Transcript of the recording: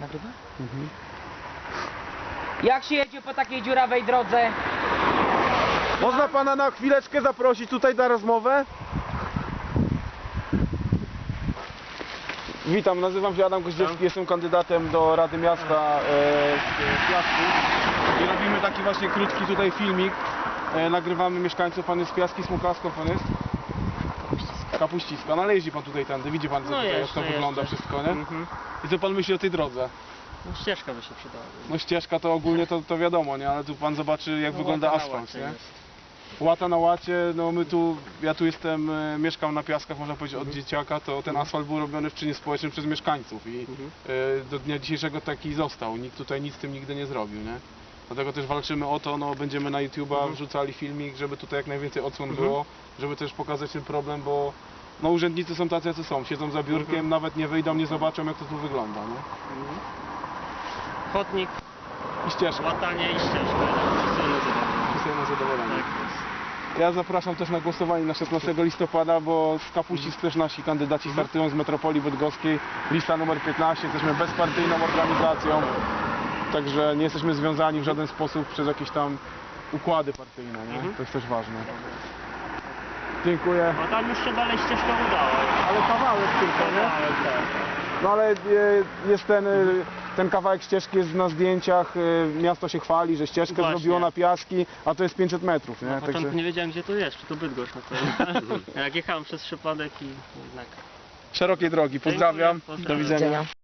Nagrywa? Mhm. Jak się jedzie po takiej dziurawej drodze? Można pana na chwileczkę zaprosić tutaj na rozmowę? Witam, nazywam się Adam Koździewski, jestem kandydatem do Rady Miasta e, z Piasku i robimy taki właśnie krótki tutaj filmik. E, nagrywamy mieszkańców, pan jest z Piaski, Smukasko, pan jest? Kapuściska. No ale jeździ pan tutaj tędy, widzi pan co No tutaj, jak to wygląda jeżdżę. wszystko, nie? Mhm. I co pan myśli o tej drodze? No ścieżka by się przydała. No ścieżka to ogólnie to, to wiadomo, nie? Ale tu pan zobaczy jak No, wygląda asfalt, łacie nie? jest. Łata na łacie, no my tu, ja tu jestem, e, mieszkam na Piaskach, można powiedzieć od Mhm. dzieciaka, to ten asfalt był robiony w czynie społecznym przez mieszkańców i Mhm. e, do dnia dzisiejszego taki został, nikt tutaj nic z tym nigdy nie zrobił, nie? Dlatego też walczymy o to, no będziemy na YouTube'a Mhm. wrzucali filmik, żeby tutaj jak najwięcej odsłon Mhm. było, żeby też pokazać ten problem, bo no urzędnicy są tacy, jacy są, siedzą za biurkiem, Mhm. nawet nie wyjdą, nie zobaczą jak to tu wygląda, nie? Mhm. Chodnik, I ścieżka, łatanie i ścieżka. Wszyscy zadowoleni. wszyscy na zadowolenie. Tak jest. Ja zapraszam też na głosowanie na 16 listopada, bo z Kapuścic też nasi kandydaci startują z Metropolii Bydgoskiej. Lista numer 15, jesteśmy bezpartyjną organizacją, także nie jesteśmy związani w żaden sposób przez jakieś tam układy partyjne, nie? Mhm. To jest też ważne. Dziękuję. No tam już się dalej ścieżka udała. Ale kawałek tylko, nie? Kawałek, tak. No ale e, jest ten, e, ten kawałek ścieżki jest na zdjęciach, e, miasto się chwali, że ścieżkę Właśnie. zrobiło na piaski, a to jest 500 metrów, nie? Na początku nie wiedziałem gdzie to jest, czy to Bydgoszcz na pewno. Jak jechałem przez przypadek i jednak. Szerokiej drogi, pozdrawiam, Dziękuję, do pozdrawiam. widzenia.